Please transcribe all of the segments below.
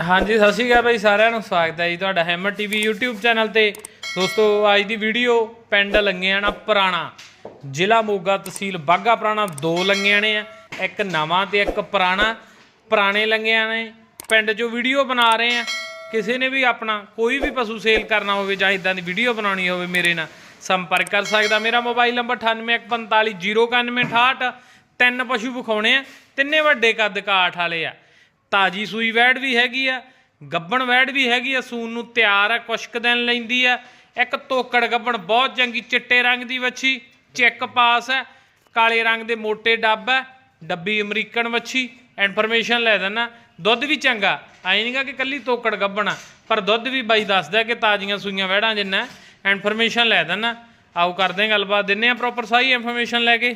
ਹਾਂਜੀ, ਸਤਿ ਸ਼੍ਰੀ ਅਕਾਲ ਬਾਈ ਸਾਰਿਆਂ ਨੂੰ, ਸਵਾਗਤ ਹੈ ਜੀ ਤੁਹਾਡਾ ਹੈਮਰ ਟੀਵੀ YouTube ਚੈਨਲ ਤੇ। ਦੋਸਤੋ, ਅੱਜ ਦੀ ਵੀਡੀਓ ਪਿੰਡ ਲੰਗਿਆਣਾ, ਪੁਰਾਣਾ ਜ਼ਿਲ੍ਹਾ ਮੋਗਾ ਤਹਿਸੀਲ ਬਾਗਾ ਪੁਰਾਣਾ, ਦੋ ਲੰਗਿਆਣੇ ਆ, ਇੱਕ ਨਵਾਂ ਤੇ ਇੱਕ ਪੁਰਾਣਾ। ਪੁਰਾਣੇ ਲੰਗਿਆਣੇ ਪਿੰਡ 'ਚੋਂ ਵੀਡੀਓ ਬਣਾ ਰਹੇ ਆ। ਕਿਸੇ ਨੇ ਵੀ ਆਪਣਾ ਕੋਈ ਵੀ ਪਸ਼ੂ ਸੇਲ ਕਰਨਾ ਹੋਵੇ ਜਾਂ ਇਦਾਂ ਦੀ ਵੀਡੀਓ ਬਣਾਉਣੀ ਹੋਵੇ, ਮੇਰੇ ਨਾਲ ਸੰਪਰਕ ਕਰ ਸਕਦਾ। ਮੇਰਾ ਮੋਬਾਈਲ ਨੰਬਰ 98145068 ਤਿੰਨ ਪਸ਼ੂ ਵਿਖਾਉਣੇ ਆ, ਤਿੰਨੇ ਵੱਡੇ ਕੱਦ ਕਾਠ ਵਾਲੇ ਆ। ਤਾਜੀ ਸੂਈ ਵੈੜ ਵੀ ਹੈਗੀ ਆ, ਗੱਬਣ ਵੈੜ ਵੀ ਹੈਗੀ ਆ ਸੂਨ ਨੂੰ ਤਿਆਰ ਆ ਕੁਸ਼ਕ ਕੁ ਦਿਨ ਲੈਂਦੀ ਆ। ਇੱਕ ਤੋਕੜ ਗੱਬਣ ਬਹੁਤ ਚੰਗੀ, ਚਿੱਟੇ ਰੰਗ ਦੀ ਵੱਛੀ, ਚੈੱਕ ਪਾਸ ਹੈ ਕਾਲੇ ਰੰਗ ਦੇ ਮੋٹے ਡੱਬ ਹੈ ਡੱਬੀ ਅਮਰੀਕਨ ਵੱਛੀ ਇਨਫੋਰਮੇਸ਼ਨ ਲੈ ਦੇਣਾ ਦੁੱਧ ਵੀ ਚੰਗਾ ਆਈ ਨਹੀਂਗਾ ਕਿ ਕੱਲੀ ਤੋਕੜ ਗੱਬਣ ਆ, ਪਰ ਦੁੱਧ ਵੀ ਬਾਈ ਦੱਸਦਾ ਕਿ ਤਾਜ਼ੀਆਂ ਸੂਈਆਂ ਵਹਿੜਾਂ ਜਿੰਨਾ ਇਨਫੋਰਮੇਸ਼ਨ ਲੈ ਦੇਣਾ ਆਓ ਕਰਦੇ ਹਾਂ ਗੱਲਬਾਤ, ਦਿੰਨੇ ਆ ਪ੍ਰੋਪਰ ਸਾਰੀ ਇਨਫੋਰਮੇਸ਼ਨ ਲੈ ਕੇ।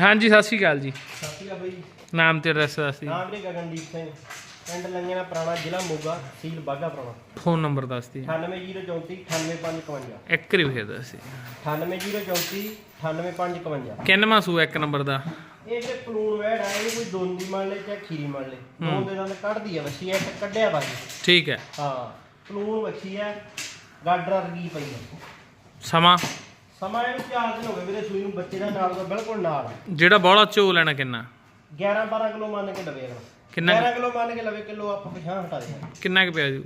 ਹਾਂਜੀ, ਸਤਿ ਸ਼੍ਰੀ ਅਕਾਲ ਜੀ। ਸਤਿ ਸ਼੍ਰੀ ਅਕਾਲ ਬਾਈ। ਨਾਮ ਤੇ ਐਡਰੈਸ ਦੱਸ ਦਿਓ ਨਾਮ ਵੀਰੇ ਗਗਨਦੀਪ ਸਿੰਘ। ਪਿੰਡ ਲੰਗੇਣਾ ਪੁਰਾਣਾ ਜ਼ਿਲ੍ਹਾ ਮੋਗਾ ਤਹਿਸੀਲ ਬਾਗਾ ਪੁਰਾਣਾ। ਫੋਨ ਨੰਬਰ ਦੱਸ ਦਿਓ 98034 98551 ਇੱਕ ਵਾਰੀ ਫੇਰ ਦੱਸ ਦਿਓ 98034 98551 ਕਿੰਨਵਾਂ ਸੂ ਇੱਕ ਨੰਬਰ ਦਾ? ਇਹ ਤੇ ਪਲੂਣ ਵੈੜ ਆ ਇਹਨੂੰ ਕੋਈ ਦੋਨ ਦੀ ਮੰਨ ਲੈ ਚਾਹੇ ਖੀਰੀ ਮੰਨ ਲੈ। ਦੋਨ ਦੇ ਦੰਦ ਕੱਢਦੀ ਆ ਵੱਛੀ ਐ ਕੱਢਿਆ ਬਾਜੀ ਠੀਕ ਹੈ। ਹਾਂ ਪਲੂਣ ਵੱਛੀ ਐ ਗਾਡਰ ਵਰਗੀ ਪਈ ਆ। ਸਮਾਂ? ਸਮਾਂ ਇਹਨੂੰ 4 ਦਿਨ ਹੋ ਗਏ ਵੀਰੇ ਸੂਈ ਨੂੰ ਬੱਚੇ ਦਾ ਨਾਲ ਦਾ ਬਿਲਕੁਲ ਨਾਲ ਜਿਹੜਾ ਬੋਲਾ ਚੋ ਲੈਣਾ ਕਿੰਨਾ? 11 12 ਕਿਲੋ ਮੰਨ ਕੇ ਲਵੇ ਅਗਲਾ ਕਿੰਨਾ 11 ਕਿਲੋ ਮੰਨ ਕੇ ਲਵੇ ਕਿਲੋ ਆਪਾਂ ਪਛਾਣ ਹਟਾ ਦੇ ਕਿੰਨਾ ਕੁ ਪਿਆ ਜੂ?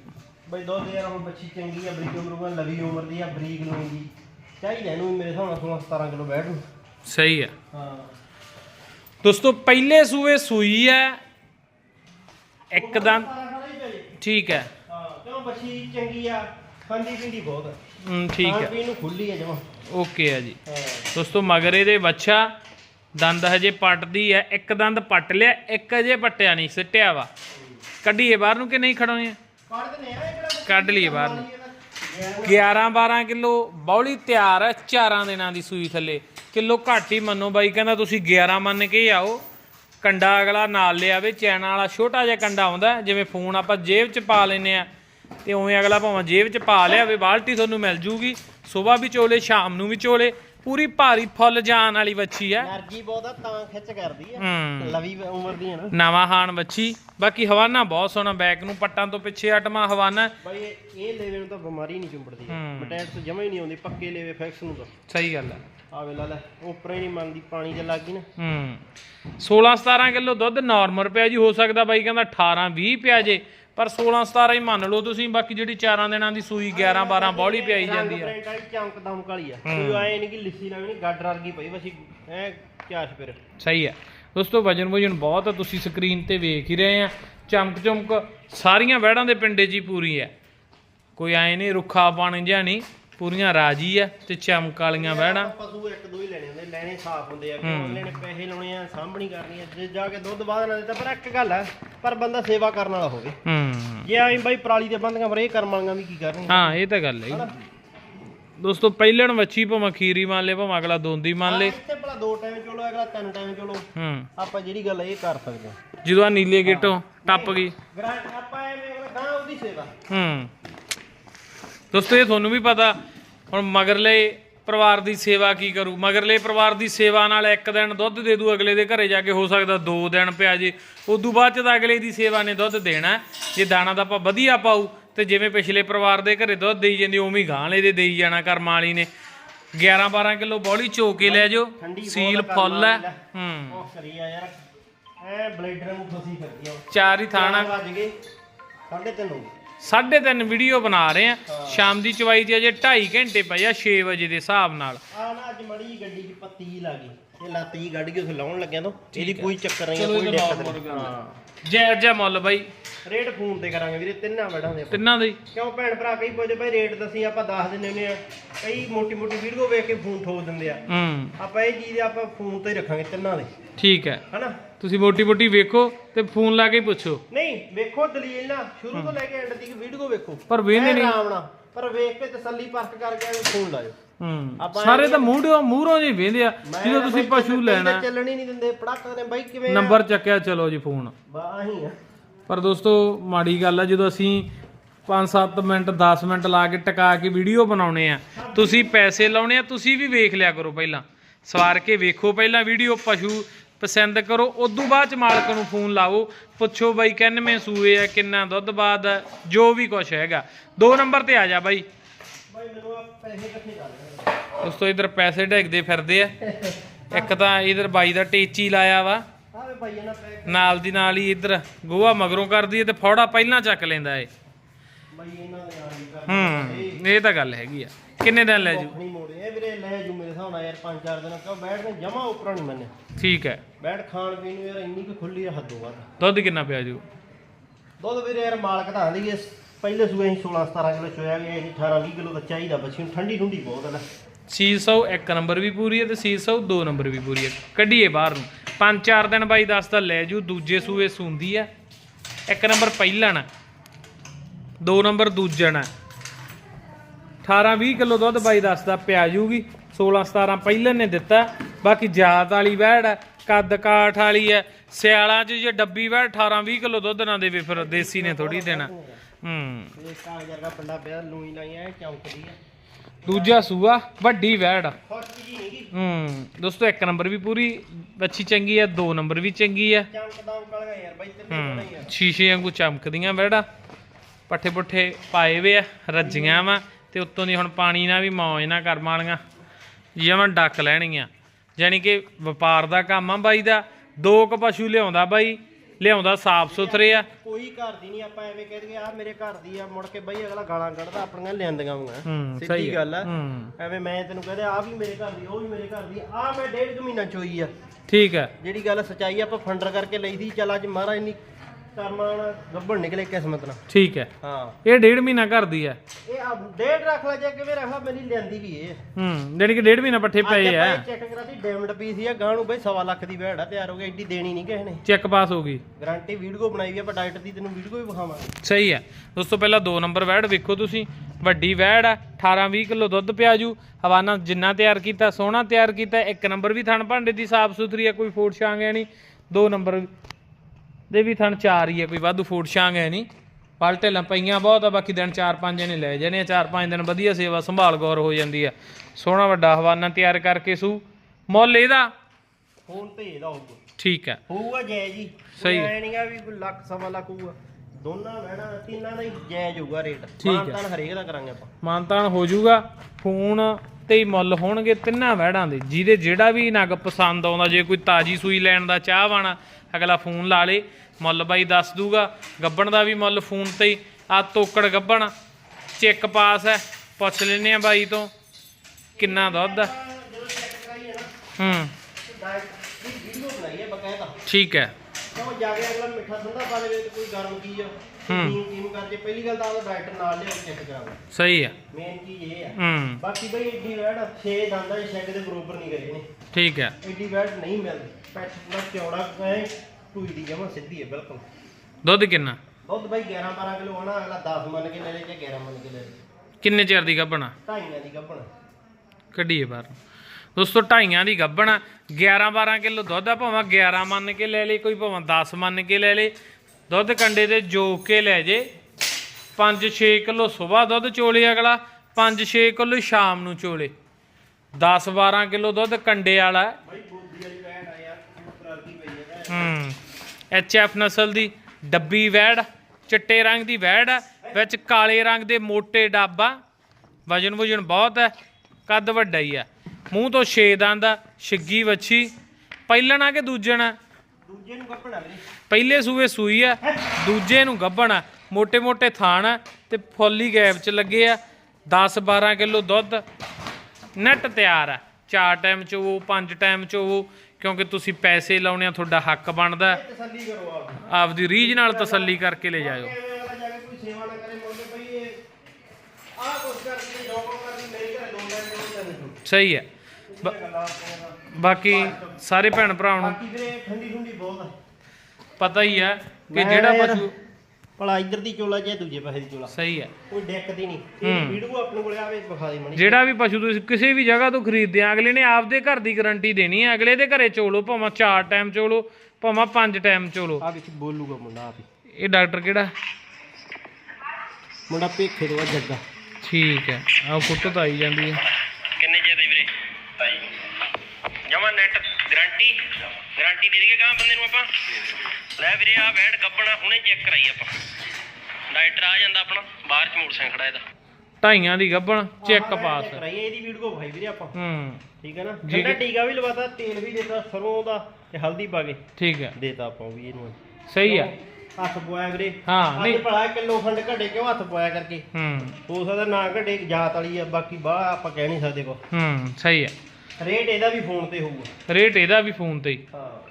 ਬਈ ਦੁੱਧ ਯਾਰ ਹੁਣ ਬੱਚੀ ਚੰਗੀ ਆ ਬਰੀਕ ਉਮਰ ਦੀ ਲਵੀ ਉਮਰ ਦੀ ਆ ਬਰੀਕ ਨੂੰ ਦੀ ਚਾਹੀਦਾ ਇਹਨੂੰ ਵੀ ਮੇਰੇ ਹਿਸਾਬ ਨਾਲ 16 17 ਕਿਲੋ ਬੈਠ ਨੂੰ ਸਹੀ ਹੈ ਹਾਂ। ਦੋਸਤੋ ਪਹਿਲੇ ਸੂਏ ਸੂਈ ਹੈ ਇੱਕ ਠੀਕ ਹੈ ਹਾਂ ਕਿਉਂ ਬੱਚੀ ਚੰਗੀ ਆ ਖਾਂਦੀ ਪੀਂਦੀ ਬਹੁਤ ਆ। ਹਮ, ਠੀਕ ਖਾਣ ਹੈ ਪੀਣ ਨੂੰ ਖੁੱਲੀ ਆ ਜਮਾ। ਓਕੇ ਹੈ ਜੀ। ਹਾਂ। ਦੋਸਤੋ ਮਗਰ ਇਹਦੇ ਵੱਛਾ। ਦੰਦ ਹਜੇ ਪੱਟਦੀ ਹੈ ਇੱਕ ਦੰਦ ਪੱਟ ਲਿਆ, ਇੱਕ ਹਜੇ ਪੱਟਿਆ ਨਹੀਂ, ਸਿੱਟਿਆ ਵਾ। ਕੱਢੀਏ ਬਾਹਰ ਨੂੰ ਕਿ ਨਹੀਂ ਖੜਾਉਣੀ ਕੱਢ ਲਈਏ ਬਾਹਰ ਨੂੰ। 11 12 ਕਿਲੋ ਬੌਲੀ ਤਿਆਰ ਹੈ ਚਾਰਾਂ ਦਿਨਾਂ ਦੀ ਸੂਈ ਥੱਲੇ। ਕਿਲੋ ਘੱਟ ਹੀ ਮੰਨੋ ਬਾਈ, ਕਹਿੰਦਾ ਤੁਸੀਂ 11 ਮੰਨ ਕੇ ਆਓ। ਕੰਡਾ ਅਗਲਾ ਨਾਲ ਲਿਆਵੇ, ਚੈਨ ਵਾਲਾ ਛੋਟਾ ਜਿਹਾ ਕੰਡਾ ਆਉਂਦਾ ਜਿਵੇਂ ਫੋਨ ਆਪਾਂ ਜੇਬ 'ਚ ਪਾ ਲੈਨੇ ਆ। ਤੇ ਉਵੇਂ ਅਗਲਾ ਭਾਵੇਂ ਜੇਬ 'ਚ ਪਾ ਲਿਆਵੇ, ਬਾਲਟੀ ਤੁਹਾਨੂੰ ਮਿਲ ਜੂਗੀ। ਸਵੇਰ ਵੀ ਚੋਲੇ, ਸ਼ਾਮ ਨੂੰ ਵੀ ਚੋਲੇ। ਪੂਰੀ ਭਾਰੀ ਫੁੱਲ ਜਾਣ ਵਾਲੀ ਵੱਛੀ ਆ એનર્ਜੀ ਬਹੁਤ ਆ ਤਾਂ ਖਿੱਚ ਕਰਦੀ ਆ। ਲਵੀ ਉਮਰ ਦੀ ਆ ਨਾ। ਨਵਾਂ ਹਾਣ ਵੱਛੀ। ਬਾਕੀ ਹਵਾਨਾ ਬਹੁਤ ਸੋਹਣਾ ਬੈਕ ਨੂੰ ਪੱਟਾਂ ਤੋਂ ਪਿੱਛੇ ਅਟਮਾ ਹਵਾਨਾ। ਬਈ ਇਹ ਲੇਵੇ ਤਾਂ ਬਿਮਾਰੀ ਨਹੀਂ ਚੁੰਬੜਦੀ। ਮਟੈਟ ਤੋਂ ਜਮਾ ਹੀ ਨਹੀਂ ਆਉਂਦੀ ਪੱਕੇ ਲੇਵੇ ਫਿਕਸ ਨੂੰ ਤਾਂ। ਸਹੀ ਗੱਲ ਆ ਆ ਲਾ ਲੈ ਉੱਪਰ ਨਹੀਂ ਮੰਨਦੀ ਪਾਣੀ ਤੇ ਲੱਗ ਨਾ। ਹੂੰ। 16 17 ਕਿਲੋ ਦੁੱਧ ਨਾਰਮਲ ਪਿਆ ਜੀ ਹੋ ਸਕਦਾ ਬਾਈ ਕਹਿੰਦਾ 18 20 ਪਿਆ ਜੇ। ਪਰ 16 17 ਹੀ ਮੰਨ ਲਓ ਤੁਸੀਂ ਬਾਕੀ ਜਿਹੜੀ ਚਾਰਾਂ ਦਿਨਾਂ ਦੀ ਸੂਈ 11 12 ਬੌਲੀ ਪਿਆਈ ਜਾਂਦੀ ਆ। ਪ੍ਰਿੰਟ ਵਾਲੀ ਚਮਕ ਦਮਕ ਵਾਲੀ ਆ। ਕੋਈ ਆਏ ਨਹੀਂ ਕਿ ਲਿੱਸੀ ਨਾ ਵੀ ਨਹੀਂ ਗਾਡਰ ਵਰਗੀ ਪਈ ਬਸ ਐ ਚਾਸ਼ ਫਿਰ ਸਹੀ ਹੈ ਦੋਸਤੋ ਵਜਨ ਵਜਨ ਬਹੁਤ ਆ ਤੁਸੀਂ ਸਕਰੀਨ ਤੇ ਵੇਖ ਹੀ ਰਹੇ ਆ। ਚਮਕ ਚਮਕ ਸਾਰੀਆਂ ਵਹਿੜਾਂ ਦੇ ਪਿੰਡੇ ਹੀ ਪੂਰੀ ਹੈ ਕੋਈ ਐ ਨਹੀਂ ਰੁੱਖਾ ਪਾਣੀ ਜਿਹਾ ਨਹੀਂ ਪੂਰੀਆਂ ਰਾਜੀ ਆ ਤੇ ਚਮਕ ਵਾਲੀਆਂ ਵਹਿੜਾਂ ਪਸ਼ੂ ਇੱਕ ਦੋ ਹੀ ਲੈਣੇ ਹੁੰਦੇ ਲੈਣੇ ਸਾਫ਼ ਹੁੰਦੇ ਆ ਕਿਉਂ ਲੈਣੇ ਪੈਸੇ ਲਾਉਣੇ ਆ ਸਾਂਭਣੀ ਕਰਨੀ ਆ ਜੇ ਜਾ ਕੇ ਦੁੱਧ ਬਾਅਦ ਨਾਲ ਦਿੱਤਾ ਪਰ ਇੱਕ ਗੱਲ ਆ ਪਰ ਬੰਦਾ ਸੇਵਾ ਕਰਨ ਵਾਲਾ ਹੋਵੇ। ਹੂੰ। ਜੇ ਆਈ ਬਾਈ ਪਰਾਲੀ ਦੇ ਬੰਦੀਆਂ ਪਰ ਇਹ ਕਰਮ ਵਾਲੀਆਂ ਵੀ ਕੀ ਕਰਨਗੇ ਹਾਂ ਇਹ ਤਾਂ ਗੱਲ ਹੈ ਦੋਸਤੋ ਪਹਿਲਣ ਵੱਛੀ ਭਾਵੇਂ ਖੀਰੀ ਮੰਨ ਲੇ ਭਾਵੇਂ ਅਗਲਾ ਦੋਂਦੀ ਮੰਨ ਲੇ। ਇੱਥੇ ਭਲਾ ਦੋ ਟਾਈਮ ਚਲੋ ਅਗਲਾ ਤਿੰਨ ਟਾਈਮ ਚਲੋ। ਹੂੰ। ਆਪਾਂ ਜਿਹੜੀ ਗੱਲ ਇਹ ਕਰ ਸਕਦੇ ਜਦੋਂ ਆ ਨੀਲੇ ਗੇਟੋਂ ਟੱਪ ਗਈ। ਗ੍ਰਾਂਟ ਆਪਾਂ ਐਵੇਂ ਅਗਲਾ ਗਾਂ ਉਹਦੀ ਸੇਵਾ। ਹੂੰ। ਦੋਸਤੋ ਇਹ ਤੁਹਾਨੂੰ ਵੀ ਪਤਾ ਹੁਣ ਮਗਰਲੇ ਪਰਿਵਾਰ ਦੀ ਸੇਵਾ ਕੀ ਕਰੂ? ਮਗਰਲੇ ਪਰਿਵਾਰ ਦੀ ਸੇਵਾ ਨਾਲ ਇੱਕ ਦਿਨ ਦੁੱਧ ਦੇ ਦੂ ਅਗਲੇ ਦੇ ਘਰੇ ਜਾ ਕੇ ਹੋ ਸਕਦਾ ਦੋ ਦਿਨ ਪਿਆ ਜੇ। ਉਦੋਂ ਬਾਅਦ ਚ ਤਾਂ ਅਗਲੇ ਦੀ ਸੇਵਾ ਨੇ ਦੁੱਧ ਦੇਣਾ। ਜੇ ਦਾਣਾ ਤਾਂ ਆਪਾਂ ਵਧੀਆ ਪਾਉ ਤੇ ਜਿਵੇਂ ਪਿਛਲੇ ਪਰਿਵਾਰ ਦੇ ਘਰੇ ਦੁੱਧ ਦੇਈ ਜਾਂਦੀ ਉਵੇਂ ਹੀ ਗਾਂ ਵਾਲੇ ਦੇ ਦੇਈ ਜਾਣਾ ਕਰਮਾਂ ਵਾਲੀ ਨੇ। 11 12 ਕਿਲੋ ਬੌਲੀ ਚੋ ਕੇ ਲੈ ਜਾਓ। ਸੀਲ ਫੁੱਲ ਹੈ। ਹੂੰ। ਉਹ ਕਰੀ ਆ ਯਾਰ। ਐ ਬਲੇਡਰ ਨੂੰ ਫਸੀ ਫਿਰਦੀ ਆ ਚਾਰ ਹੀ ਥਾਣਾ। ਵੱਜ ਗਏ। ਸਾਢੇ ਤਿੰਨ ਹੋ ਗਏ ਸਾਢੇ ਤਿੰਨ ਵੀਡੀਓ ਬਣਾ ਰਹੇ ਆ। ਸ਼ਾਮ ਦੀ ਚਵਾਈ ਤੇ ਅਜੇ 2.5 ਘੰਟੇ ਪਏ ਆ 6 ਵਜੇ ਦੇ ਹਿਸਾਬ ਨਾਲ। ਆ ਨਾ ਅੱਜ ਮੜੀ ਜਿਹੀ ਗੱਡੀ 'ਚ ਪੱਤੀ ਜਿਹੀ ਲੱਗ ਗਈ। ਇਹ ਲੱਤ ਜੀ ਗੱਡ ਕੇ ਉਥੇ ਲਾਉਣ ਲੱਗਿਆ ਤੋਂ। ਇਹਦੀ ਕੋਈ ਚੱਕਰ ਨਹੀਂ ਕੋਈ ਦਿੱਕਤ ਨਹੀਂ। ਹਾਂ। ਜੈ ਜੈ ਮੁੱਲ ਬਾਈ। ਰੇਟ ਫੋਨ ਤੇ ਕਰਾਂਗੇ ਵੀਰੇ ਤਿੰਨਾਂ ਵੜਾਂ ਦੇ। ਤਿੰਨਾਂ ਦੇ। ਕਿਉਂ ਭੈਣ ਭਰਾ ਕਈ ਪੁੱਛਦੇ ਭਾਈ ਰੇਟ ਦੱਸੀ ਆਪਾਂ ਦੱਸ ਦਿੰਦੇ ਹੁੰਦੇ ਆ। ਕਈ ਮੋਟੀ ਮੋਟੀ ਵੀਡੀਓ ਵੇਖ ਕੇ ਫੋਨ ਠੋਕ ਦਿੰਦੇ ਆ। ਹੂੰ। ਆਪਾਂ ਇਹ ਚੀਜ਼ ਆਪਾਂ ਫੋਨ ਤੇ ਹੀ ਰੱਖਾਂਗੇ ਤਿੰਨਾਂ ਦੇ। ਠੀਕ ਹੈ। ਹਨਾ? ਤੁਸੀਂ ਮੋਟੀ ਮੋਟੀ ਵੇਖੋ ਤੇ ਫੋਨ ਲਾ ਕੇ ਪੁੱਛੋ। ਨਹੀਂ ਵੇਖੋ ਦਲੀਲ ਨਾ ਸ਼ੁਰੂ ਤੋਂ ਲੈ ਕੇ ਐਂਡ ਤੱਕ ਵੀਡੀਓ ਵੇਖੋ। ਪਰ ਵੇਂਦੇ ਐਨ ਨਹੀਂ ਆਰਾਮ ਨਾਲ ਪਰ ਵੇਖ ਕੇ ਤਸੱਲੀ ਪਰਖ ਕਰਕੇ ਫੋਨ ਲਾਇਓ। ਹੂੰ ਸਾਰੇ ਤਾਂ ਮੂੰਹੋਂ ਮੂਹਰੋਂ ਜੀ ਵੇਂਦੇ ਆ ਜਦੋਂ ਤੁਸੀਂ ਪਸ਼ੂ ਲੈਣਾ। ਚੱਲਣ ਨਹੀਂ ਦਿੰਦੇ ਪੜਾਕ ਦੇ ਬਾਈ ਕਿਵੇਂ ਨੰਬਰ ਚੱਕਿਆ ਚਲੋ ਜੀ ਫੋਨ। ਬਾਹੀ ਆ। ਪਰ ਦੋਸਤੋ ਮਾੜੀ ਗੱਲ ਆ ਜਦੋਂ ਅਸੀਂ 5-7 ਮਿੰਟ 10 ਮਿੰਟ ਲਾ ਕੇ ਟਿਕਾ ਕੇ ਵੀਡੀਓ ਬਣਾਉਣੇ ਆ ਤੁਸੀਂ ਪੈਸੇ ਲਾਉਣੇ ਆ ਤੁਸੀਂ ਵੀ ਵੇਖ ਲਿਆ ਕਰੋ ਪਹਿਲਾਂ। ਸਵਾਰ ਕੇ ਵੇਖੋ ਪਹਿਲਾਂ ਵੀਡੀਓ ਪਸ਼ੂ ਪਸੰਦ ਕਰੋ। ਉਦੋਂ ਬਾਅਦ ਚ ਮਾਲਕ ਨੂੰ ਫੋਨ ਲਾਓ ਪੁੱਛੋ ਬਾਈ ਕਿੰਨਵੇਂ ਸੂਏ ਆ ਕਿੰਨਾ ਦੁੱਧ ਬਾਅਦ ਆ, ਜੋ ਵੀ ਕੁਛ ਹੈਗਾ। ਦੋ ਨੰਬਰ ਤੇ ਆ ਜਾ ਬਾਈ। ਬਾਈ ਮੈਨੂੰ ਆ ਪੈਸੇ ਇਕੱਠੇ ਕਰ ਦੋਸਤੋ ਇਧਰ ਪੈਸੇ ਡਿੱਗਦੇ ਫਿਰਦੇ ਆ। ਇੱਕ ਤਾਂ ਇਧਰ ਬਾਈ ਦਾ ਟੇਚੀ ਲਾਇਆ ਵਾ। ਨਾਲ ਦੀ ਨਾਲ ਹੀ ਇਧਰ ਗੋਹਾ ਮਗਰੋਂ ਕਰਦੀ ਤੇ ਫੌੜਾ ਪਹਿਲਾਂ ਚੱਕ ਲੈਂਦਾ ਏ। ਹੀ ਇਹ ਤਾਂ ਗੱਲ ਹੈਗੀ ਆ। ਕਿੰਨੇ ਦਿਨ ਲੈ ਜੂ? ਨਾਲ ਯਾਰ ਪੰਜ ਚਾਰ ਦਿਨ ਕਹੋ ਬੈਠ ਕੇ ਜਮਾ ਉੱਪਰ ਨਹੀਂ ਮੰਨੇ ਠੀਕ ਹੈ। ਬੈਠ ਖਾਣ ਪੀਣ ਨੂੰ ਯਾਰ ਇੰਨੀ ਕੁ ਖੁੱਲੀ ਆ ਹੱਦੋਂ ਵੱਧ ਦੁੱਧ ਕਿੰਨਾ ਪਿਆ ਜੂ? ਦੁੱਧ ਵੀਰੇ ਯਾਰ ਮਾਲਕ ਤਾਂ ਆਂਦੀ ਇਸ ਪਹਿਲੇ ਸੂਏ ਅਸੀਂ 16 17 ਕਿਲੋ ਚੋਇਆ ਗਿਆ ਇਹ 18 20 ਕਿਲੋ ਤਾਂ ਚਾਹੀਦਾ ਬੱਚੀ ਨੂੰ ਠੰਡੀ ਠੁੰਡੀ ਬਹੁਤ ਹੈ ਨਾ। 600 ਇੱਕ ਨੰਬਰ ਵੀ ਪੂਰੀ ਹੈ ਤੇ 600 ਦੋ ਨੰਬਰ ਵੀ ਪੂਰੀ ਹੈ। ਕੱਢੀਏ ਬਾਹਰ ਨੂੰ। ਪੰਜ ਚਾਰ ਦਿਨ ਬਾਈ ਦੱਸਦਾ ਲੈ ਜੂ ਦੂਜੇ ਸੂਏ ਸੁੰਦੀ ਆ ਇੱਕ ਨੰਬਰ ਪਹਿਲਾ ਨਾ ਦੋ ਨੰਬਰ ਦੂਜਾ ਨਾ 18 20 ਕਿਲੋ ਦੁੱਧ ਬਾਈ ਦੱਸਦਾ ਪਿਆ ਜੂਗੀ। 16 17 ਪਹਿਲਨ ਨੇ ਦਿੱਤਾ। ਬਾਕੀ ਜਾਤ ਵਾਲੀ ਵਹਿੜ ਹੈ ਕੱਦ ਕਾਠ ਵਾਲੀ ਹੈ। ਸਿਆਲਾਂ 'ਚ ਜੇ ਡੱਬੀ ਵਹਿੜ 18 20 ਕਿਲੋ ਦੁੱਧ ਨਾ ਦੇਵੇ ਫਿਰ ਦੇਸੀ ਨੇ ਥੋੜੀ ਦੇਣਾ। ਹੂੰ। ਇਹ ਕਾਹ ਜਰਗਾ ਪੰਡਾ ਪਿਆ ਲੂਈ ਲਾਈਆਂ ਐ ਚੌਂਕਦੀ ਆ ਦੂਜਾ ਸੂਆ ਵੱਡੀ ਨਹੀਂਗੀ ਹੂੰ ਦੋਸਤੋ ਇੱਕ ਨੰਬਰ ਵੀ ਪੂਰੀ ਅੱਛੀ ਚੰਗੀ ਹੈ ਦੋ ਨੰਬਰ ਵੀ ਚੰਗੀ ਹੈ ਸ਼ੀਸ਼ੇ ਵਾਂਗੂ ਚਮਕਦੀਆਂ ਵੈੜਾ ਪੱਠੇ ਪੁੱਠੇ ਪਾਏ ਵੇ ਆ ਰੱਜੀਆਂ ਵਾ ਤੇ ਉੱਤੋਂ ਦੀ ਹੁਣ ਪਾਣੀ ਨਾਲ ਵੀ ਮੌਜ ਨਾ ਕਰ ਮਾਲੀਆਂ ਜਿਵੇਂ ਡੱਕ ਲੈਣਗੀਆਂ ਯਾਨੀ ਕਿ ਵਪਾਰ ਦਾ ਕੰਮ ਆ ਬਾਈ ਦਾ ਦੋ ਕ ਪਸ਼ੂ ਲਿਆਉਂਦਾ ਬਾਈ ਲਿਆਉਂਦਾ ਸਾਫ਼ ਸੁਥਰੇ ਆ। ਕੋਈ ਘਰ ਦੀ ਨਹੀਂ ਆਪਾਂ ਐਵੇਂ ਕਹਿ ਦਈਏ ਆ ਮੇਰੇ ਘਰ ਦੀ ਆ ਮੁੜ ਕੇ ਬਈ ਅਗਲਾ ਗਾਲਾਂ ਕੱਢਦਾ ਆਪਣੀਆਂ ਲਿਆਂਦੀਆਂ ਹੋਊਗਾ ਹੂੰ ਸਹੀ ਸਿੱਧੀ ਗੱਲ ਆ। ਐਵੇਂ ਮੈਂ ਤੈਨੂੰ ਕਹਦੇ ਆ ਵੀ ਮੇਰੇ ਘਰ ਦੀ ਉਹ ਵੀ ਮੇਰੇ ਘਰ ਦੀ ਆ ਮੈਂ ਡੇਢ ਕੁ ਮਹੀਨਾ ਚੋਈ ਆ। ਠੀਕ ਹੈ ਜਿਹੜੀ ਗੱਲ ਸਚਾਈ ਆ, ਆਪਾਂ ਫੰਡਰ ਕਰਕੇ ਲਈ ਦੀ ਚੱਲ ਅੱਜ ਮਹਾਰਾਜ ਇੰਨੀ ਕਰਮਾਂ ਨਾਲ ਗੱਭਣ ਨਿਕਲੇ ਕਿਸਮਤ ਨਾਲ। ਠੀਕ ਹੈ। ਹਾਂ। ਇਹ ਡੇਢ ਮਹੀਨਾ ਕਰਦੀ ਆ ਇਹ ਆ ਡੇਢ ਰੱਖ ਲੈ ਜੇ ਕਿਵੇਂ ਰੱਖਾ ਮੇਰੀ ਲਿਆਂਦੀ ਵੀ ਇਹ। ਹੂੰ ਯਾਨੀ ਕਿ ਡੇਢ ਮਹੀਨਾ ਪੱਠੇ ਪਏ ਆ। ਚੈੱਕ ਕਰਾਤੀ ਡਾਇਮੰਡ ਪੀਸ ਹੀ ਆ ਗਾਂ ਨੂੰ ਬਈ ਸਵਾ ਲੱਖ ਦੀ ਆ ਤਿਆਰ ਹੋ ਗਿਆ ਐਡੀ ਦੇਣੀ ਨਹੀਂ ਕਿਸੇ ਨੇ। ਚੈੱਕ ਪਾਸ ਹੋ ਗਈ। ਗਾਰੰਟੀ ਵੀਡੀਓ ਬਣਾਈ ਵੀ ਆਪਾਂ ਡਾਈਟ ਦੀ ਤੈਨੂੰ ਵੀਡੀਓ ਵੀ ਵਿਖਾਵਾਂਗੇ। ਸਹੀ ਹੈ। ਦੋਸਤੋ ਪਹਿਲਾਂ ਦੋ ਨੰਬਰ ਵੈੜ ਵੇਖੋ ਤੁਸੀਂ। ਵੱਡੀ ਵੈੜ ਆ 18 20 ਕਿਲੋ ਦੁੱਧ ਪਿਆ ਜੂ। ਹਵਾਨਾ ਜਿੰਨਾ ਤਿਆਰ ਕੀਤਾ ਸੋਹਣਾ ਤਿਆਰ ਕੀਤਾ ਇੱਕ ਨੰਬਰ ਵੀ ਥਣ ਭਾਂਡੇ ਦੀ ਸਾਫ਼ ਸੁਥਰੀ ਆ ਕੋਈ ਫੋਟ ਛਾਂਗ ਹੈ ਨਹੀਂ। ਦੋ ਨੰਬਰ ਦੇ ਵੀ ਥਣ ਚਾਰ ਹੀ ਆ ਕੋਈ ਵਾਧੂ ਫੋਟ ਛਾਂਗ ਹੈ ਨਹੀਂ। ਪਲਟੇ ਲਾਂ ਪਈਆਂ ਬਹੁਤ ਆ ਬਾਕੀ ਦਿਨ ਚਾਰ ਪੰਜ ਨੇ ਲੈ ਜਾਣੇ ਆ ਚਾਰ ਪੰਜ ਦਿਨ ਵਧੀਆ ਸੇਵਾ ਸੰਭਾਲ ਗੌਰ ਹੋ ਜਾਂਦੀ ਆ। ਸੋਹਣਾ ਵੱਡਾ ਹਵਾਨਾ ਤਿਆਰ ਕਰਕੇ ਸੂ। ਮੁੱਲ ਇਹਦਾ? ਫੋਨ ਤੇ ਇਹਦਾ ਹੋਊਗਾ। ਠੀਕ ਹੈ ਹੋਊਗਾ ਜੈ ਜੀ ਸਹੀ। ਹੈ। ਐ ਨਹੀਂਗਾ ਵੀ ਕੋਈ ਲੱਖ ਸਵਾ ਲੱਖ ਹੋਊਗਾ। ਦੋਨਾਂ ਵੈਣਾ ਤਿੰਨਾਂ ਦਾ ਹੀ ਜਾਇਜ਼ ਹੋਊਗਾ ਰੇਟ। ਹੈ। ਮਾਨਤਾਨ ਹਰੇਕ ਦਾ ਕਰਾਂਗੇ ਆਪਾਂ। ਮਾਨਤਾਨ ਹੋ ਜਾਊਗਾ। ਫੋਨ ਤੇ ਹੀ ਮੁੱਲ ਹੋਣਗੇ ਤਿੰਨਾਂ ਵਹਿੜਾਂ ਦੇ ਜਿਹਦੇ ਜਿਹੜਾ ਵੀ ਨਗ ਪਸੰਦ ਆਉਂਦਾ ਜੇ ਕੋਈ ਤਾਜੀ ਸੂਈ ਲੈਣ ਦਾ ਚਾਹਵਾਨਾ ਅਗਲਾ ਫੋਨ ਲਾ ਲੇ ਮੁੱਲ ਬਾਈ ਦੱਸ ਦੂਗਾ ਗੱਬਣ ਦਾ ਵੀ ਮੁੱਲ ਫੋਨ ਤੇ ਹੀ। ਆ ਤੋਕੜ ਗੱਬਣ ਚੈੱਕ ਪਾਸ ਹੈ ਪੁੱਛ ਲੈਨੇ ਆ ਬਾਈ ਤੋਂ ਕਿੰਨਾ ਦੁੱਧ ਆ ਹੂੰ। ਠੀਕ ਹੈ। ਕਿਉਂ ਜਾ ਕੇ ਅਗਲਾ ਮਿੱਠਾ ਠੰਡਾ ਪਾ ਦੇਵੇ ਤੇ ਕੋਈ ਗਰਮ ਚੀਜ਼ ਹੂੰ। ਟੀਮ ਕਰਕੇ ਪਹਿਲੀ ਗੱਲ ਤਾਂ ਉਹਦਾ ਡਾਈਟ ਨਾਲ ਲਿਓ ਚੈੱਕ ਕਰਾਓ। ਸਹੀ ਹੈ। ਮੇਨ ਚੀਜ਼ ਇਹ ਹੈ ਹੂੰ। ਬਾਕੀ ਬਈ ਏਡੀ ਵੈੜ 6 ਦੰਦਾਂ ਦੇ ਸ਼ੈਕ ਦੇ ਬਰੋਬਰ ਨਹੀਂ ਗਏ ਨੇ। ਠੀਕ ਹੈ। ਏਡੀ ਵੈੜ ਨਹੀਂ ਮਿਲਦੀ। ਪੈਟ ਪੂਰਾ ਚੌੜਾ ਹੈ ਟੂਈ ਦੀ ਜਮਾ ਸਿੱਧੀ ਹੈ ਬਿਲਕੁਲ। ਦੁੱਧ ਕਿੰਨਾ? ਦੁੱਧ ਬਾਈ 11 12 ਕਿਲੋ ਆਣਾ ਅਗਲਾ 10 ਮੰਨ ਕੇ ਲੈ ਲੇ ਜਾਂ 11 ਮੰਨ ਕੇ ਲੈ ਲੇ। ਕਿੰਨੇ ਚਿਰ ਦੀ ਗੱਬਣਾ ਢਾਈਆਂ ਦੀ ਗੱਭਣ। ਕੱਢੀਏ ਬਾਹਰ। ਦੋਸਤੋ ਢਾਈਆਂ ਦੀ ਗੱਬਣ 11 12 ਕਿਲੋ ਦੁੱਧ ਆ ਭਾਵੇਂ 11 ਮੰਨ ਕੇ ਲੈ ਲੇ ਕੋਈ ਭਾਵੇਂ 10 ਮੰਨ ਕੇ ਲੈ ਲੇ ਦੁੱਧ ਕੰਡੇ ਤੇ ਜੋਕ ਕੇ ਲੈ ਜੇ। 5-6 ਕਿਲੋ ਸਵੇਰ ਦੁੱਧ ਚੋਲੇ ਅਗਲਾ 5-6 ਕਿਲੋ ਸ਼ਾਮ ਨੂੰ ਚੋਲੇ। 10-12 ਕਿਲੋ ਦੁੱਧ ਕੰਡੇ ਵਾਲਾ। ਬਾਈ ਬੋਦੀ ਵਾਲੀ ਵੈੜ ਆ ਯਾਰ ਕਬੂਤਰ ਦੀ ਪਈ ਹੂੰ। ਐਚ ਐਫ ਨਸਲ ਦੀ ਡੱਬੀ ਵੈੜ ਚਿੱਟੇ ਰੰਗ ਦੀ ਵੈੜ ਆ ਵਿੱਚ ਕਾਲੇ ਰੰਗ ਦੇ ਮੋٹے ਡਾਬਾ। ਵਜਨ ਵਜਨ ਬਹੁਤ ਹੈ ਕੱਦ ਵੱਡਾ ਹੀ ਆ ਮੂੰਹ ਤੋਂ ਛੇ ਦੰਦ ਛਿੱਗੀ ਵੱਛੀ। ਪਹਿਲਣ ਆ ਕੇ ਦੂਜਣ ਦੂਜੇ ਨੂੰ ਗੱਭਣ ਆ ਪਹਿਲੇ ਸੂਏ ਸੂਈ ਆ ਦੂਜੇ ਨੂੰ ਗੱਭਣ ਆ। ਮੋٹے-ਮੋٹے ਥਾਣ ਆ ਤੇ ਫੁੱਲੀ ਗੈਪ ਚ ਲੱਗੇ ਆ। 10-12 ਕਿਲੋ ਦੁੱਧ। ਨੈਟ ਤਿਆਰ ਆ। ਚਾਰ ਟਾਈਮ ਚ ਉਹ ਪੰਜ ਟਾਈਮ ਚ ਉਹ ਕਿਉਂਕਿ ਤੁਸੀਂ ਪੈਸੇ ਲਾਉਣੇ ਆ ਤੁਹਾਡਾ ਹੱਕ ਬਣਦਾ। ਹੈ। ਤਸੱਲੀ ਕਰੋ ਆਪ ਆਪਦੀ ਰੀਝ ਨਾਲ ਤਸੱਲੀ ਕਰਕੇ ਲੈ ਜਾਇਓ। ਕੋਈ ਸੇਵਾ ਨਾ ਕਰੇ ਇਹ ਆਹ ਕੁਛ ਸਹੀ ਹੈ। ਬ-। ਬਾਕੀ ਸਾਰੇ ਭੈਣ ਭਰਾਵਾਂ ਨੂੰ ਬਾਕੀ ਵੀਰੇ ਠੰਡੀ ਠੰਡੀ ਬਹੁਤ ਆ। ਪਤਾ ਹੀ ਹੈ ਕਿ ਜਿਹੜਾ ਪਸ਼ੂ ਭਲਾ ਇੱਧਰ ਦੀ ਚੋਲਾ ਜੇ ਦੂਜੇ ਪਾਸੇ ਦੀ ਚੋਲਾ। ਸਹੀ ਹੈ ਕੋਈ ਦਿੱਕਤ ਹੀ ਨਹੀਂ। ਇਹ ਵੀਡੀਓ ਆਪਣੇ ਕੋਲੇ ਆਵੇ ਵਿਖਾ ਦੇ ਮਣੀ। ਜਿਹੜਾ ਵੀ ਪਸ਼ੂ ਤੁਸੀਂ ਕਿਸੇ ਵੀ ਜਗ੍ਹਾ ਤੋਂ ਖਰੀਦਦੇ ਆ ਅਗਲੇ ਨੇ ਆਪਦੇ ਘਰ ਦੀ ਗਾਰੰਟੀ ਦੇਣੀ ਹੈ ਅਗਲੇ ਦੇ ਘਰੇ ਚੋਲੋ ਭਾਵੇਂ ਚਾਰ ਟਾਈਮ ਚੋਲੋ ਭਾਵੇਂ ਪੰਜ ਟਾਈਮ ਚੋਲੋ। ਆ ਵਿੱਚ ਬੋਲੂਗਾ ਮੁੰਡਾ ਆਪ ਇਹ ਡਾਕਟਰ ਕਿਹੜਾ? ਮੁੰਡਾ ਭੇਖੇ ਤੋਂ ਆ ਜੱਗਾ। ਠੀਕ ਹੈ ਆਹ ਫੋਟੋ ਤਾਂ ਆਈ ਜਾਂਦੀ ਹੈ ਚਿਰ ਦੀ ਵੀਰੇ ਭਾਈ ਜਮਾ ਨੈਟ ਗਾਰੰਟੀ ਗਾਰੰਟੀ ਦੇ ਬੰਦੇ ਨੂੰ ਆਪਾਂ। ਲੈ ਵੀਰੇ ਆ ਬੈਠ ਗੱਬਣਾ ਹੁਣੇ ਚੈੱਕ ਕਰਾਈ ਆਪਾਂ। ਡਾਈਟਰ ਆ ਜਾਂਦਾ ਆਪਣਾ ਬਾਹਰ ਚ ਮੋਟਰਸਾਈਕਲ ਖੜਾ ਇਹਦਾ। ਢਾਈਆਂ ਦੀ ਗੱਬਣ ਚੈੱਕ ਪਾਸ ਕਰਾਈ ਇਹਦੀ ਵੀਡੀਓ ਭਾਈ ਵੀਰੇ ਆਪਾਂ। ਹੂੰ। ਠੀਕ ਹੈ ਨਾ। ਠੰਡਾ ਟੀਕਾ ਵੀ ਲਵਾਤਾ ਤੇਲ ਵੀ ਦਿੱਤਾ ਸਰੋਂ ਦਾ ਤੇ ਹਲਦੀ ਪਾ ਕੇ। ਠੀਕ ਹੈ ਦੇਤਾ ਆਪਾਂ ਵੀ ਇਹਨੂੰ। ਸਹੀ ਆ। ਹੱਥ ਪਵਾਇਆ ਵੀਰੇ। ਹਾਂ, ਨਹੀਂ। ਭਲਾ ਕਿਲੋ ਖੰਡ ਘਟੇ ਕਿਉਂ ਹੱਥ ਪਵਾਇਆ ਕਰਕੇ? ਹੂੰ। ਹੋ ਸਕਦਾ ਨਾ ਘਟੇ ਜਾਤ ਵਾਲੀ ਆ ਬਾਕੀ ਬਾਹ ਆਪਾਂ ਕਹਿ ਨਹੀਂ ਸਕਦੇ ਕੋ ਹੂੰ ਸਹੀ ਆ। ਰੇਟ ਇਹਦਾ ਵੀ ਫੋਨ ਤੇ ਹੋਊਗਾ। ਰੇਟ ਇਹਦਾ ਵੀ ਫੋਨ ਤੇ ਹੀ। ਹਾਂ।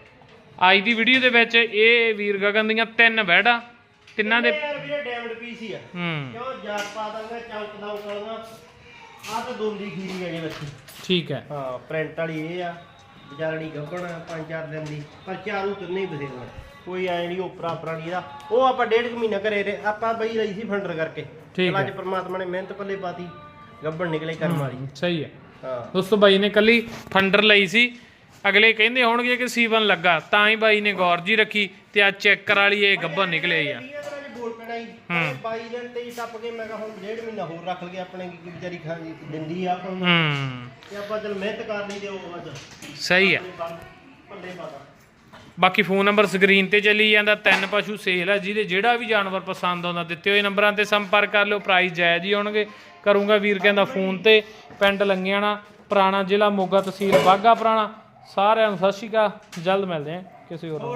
ਅੱਜ ਦੀ ਵੀਡੀਓ ਦੇ ਵਿੱਚ ਇਹ ਵੀਰ ਗਗਨ ਦੀਆਂ ਤਿੰਨ ਬੈੜਾਂ ਤਿੰਨਾਂ ਦੇ ਯਾਰ ਵੀਰੇ ਡੈਮਡ ਪੀਸ ਹੀ ਆ। ਹੂੰ। ਕਿਉਂ ਜਾਤ ਪਾ ਦਾਂਗਾ ਚੌਂਕ ਦਾ ਉਕਲਦਾ ਆ ਤਾਂ ਦੋਂਦੀ ਖੀਰੀ ਆ ਜੇ ਬੱਚੀ। ਠੀਕ ਹੈ। ਹਾਂ ਪ੍ਰਿੰਟ ਵਾਲੀ ਇਹ ਆ। ਵਿਚਾਰਣੀ ਗੱਭਣ ਆ, ਪੰਜ ਚਾਰ ਦਿਨ ਦੀ। ਪਰ ਚਾਰੂ ਤਿੰਨੇ ਹੀ ਬਥੇਰੇ ਕੋਈ ਐ ਨਹੀਂ ਉਪਰਾ ਉਪਰਾ ਨਹੀਂ ਇਹਦਾ। ਉਹ ਆਪਾਂ ਡੇਢ ਕੁ ਮਹੀਨਾ ਘਰੇ ਰਹੇ। ਆਪਾਂ ਬਈ ਰਹੀ ਸੀ ਫੰਡਰ ਕਰਕੇ। ਠੀਕ ਚਲ ਅੱਜ ਹੈ। ਪ੍ਰਮਾਤਮਾ ਨੇ ਮਿਹਨਤ ਪੱਲੇ ਪਾਤੀ। ਗੱਭਣ ਨਿਕਲੇ ਕਰਮ ਵਾਲੀ। ਸਹੀ ਹਾਂ। ਦੋਸਤੋ ਬਾਈ ਨੇ ਕੱਲੀ ਫੰਡਰ ਲਈ ਸੀ। ਅਗਲੇ ਕਹਿੰਦੇ ਹੋਣਗੇ ਕਿ ਸੀਵਨ ਲੱਗਾ ਤਾਂ ਹੀ ਬਾਈ ਨੇ ਗੌਰ ਜੀ ਰੱਖੀ ਤੇ ਆ ਚੈੱਕ ਵਾਲੀ ਇਹ ਗੱਬਰ ਨਿਕਲੇ ਆ। ਵੀਹ ਦਿਨਾਂ 'ਚ ਬੋਲ ਪੈਣਾ ਹੀ। ਹੂੰ। 22 ਦਿਨ ਤੇ ਹੀ ਟੱਪ ਕੇ ਮੈਂ ਕਿਹਾ ਹੁਣ ਡੇਢ ਮਹੀਨਾ ਹੋਰ ਰੱਖ ਲਗੇ ਆਪਣੇ ਕੀ ਕੀ ਵਿਚਾਰੀ ਖਾ ਦਿੰਦੀ ਆ ਆਪਾਂ ਨੂੰ। ਹੂੰ। ਤੇ ਆਪਾਂ ਚਲ ਮਿਹਨਤ ਕਰ ਲਈ ਤੇ ਉਹ ਅੱਜ ਸਹੀ ਪੱਲੇ ਪਾਤਾ ਬਾਕੀ ਫੋਨ ਨੰਬਰ ਸਕਰੀਨ ਤੇ ਚੱਲੀ ਜਾਂਦਾ, ਤਿੰਨ ਪਸ਼ੂ ਸੇਲ ਆ, ਜਿਹਦੇ ਜਿਹੜਾ ਵੀ ਜਾਨਵਰ ਪਸੰਦ ਆਉਂਦਾ, ਦਿੱਤੇ ਹੋਏ ਨੰਬਰਾਂ ਤੇ ਸੰਪਰਕ ਕਰ ਲਿਓ ਪ੍ਰਾਈਸ ਜਾਇਜ਼ ਹੀ ਹੋਣਗੇ ਕਰੂੰਗਾ ਵੀਰ ਕਹਿੰਦਾ ਫੋਨ ਤੇ, ਪਿੰਡ ਲੰਗਿਆਣਾ, ਪੁਰਾਣਾ ਜ਼ਿਲ੍ਹਾ ਮੋਗਾ ਤਹਿਸੀਲ ਬਾਗਾ ਪੁਰਾਣਾ ਸਾਰਿਆਂ ਨੂੰ ਸਤਿ ਸ਼੍ਰੀ ਅਕਾਲ, ਜਲਦ ਮਿਲਦੇ ਹਾਂ ਕਿਸੇ ਹੋਰ ਨਾਲ।